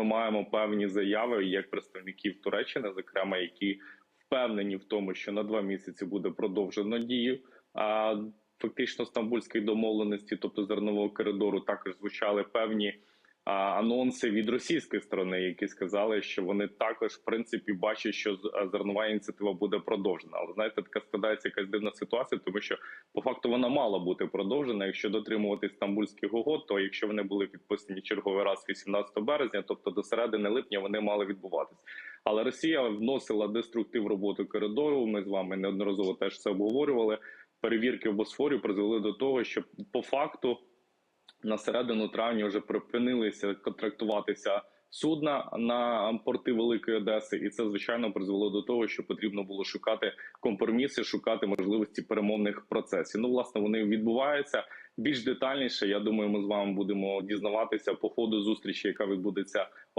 ми маємо певні заяви як представників Туреччини, зокрема, які впевнені в тому, що на два місяці буде продовжено дію. А фактично стамбульської домовленості, тобто зернового коридору, також звучали певні анонси від російської сторони, які сказали, що вони також в принципі бачать, що зернова ініціатива буде продовжена. Але знаєте, така складається якась дивна ситуація, тому що по факту вона мала бути продовжена. Якщо дотримувати стамбульських угод, то якщо вони були підписані черговий раз 18 березня, тобто до середини липня вони мали відбуватись. Але Росія вносила деструктив роботу коридору. Ми з вами неодноразово теж це обговорювали. Перевірки в Босфорі призвели до того, що по факту на середину травня вже припинилися контрактуватися судна на порти Великої Одеси, і це звичайно призвело до того, що потрібно було шукати компроміси, шукати можливості перемовних процесів. Ну, власне, вони відбуваються більш детальніше. Я думаю, ми з вами будемо дізнаватися по ходу зустрічі, яка відбудеться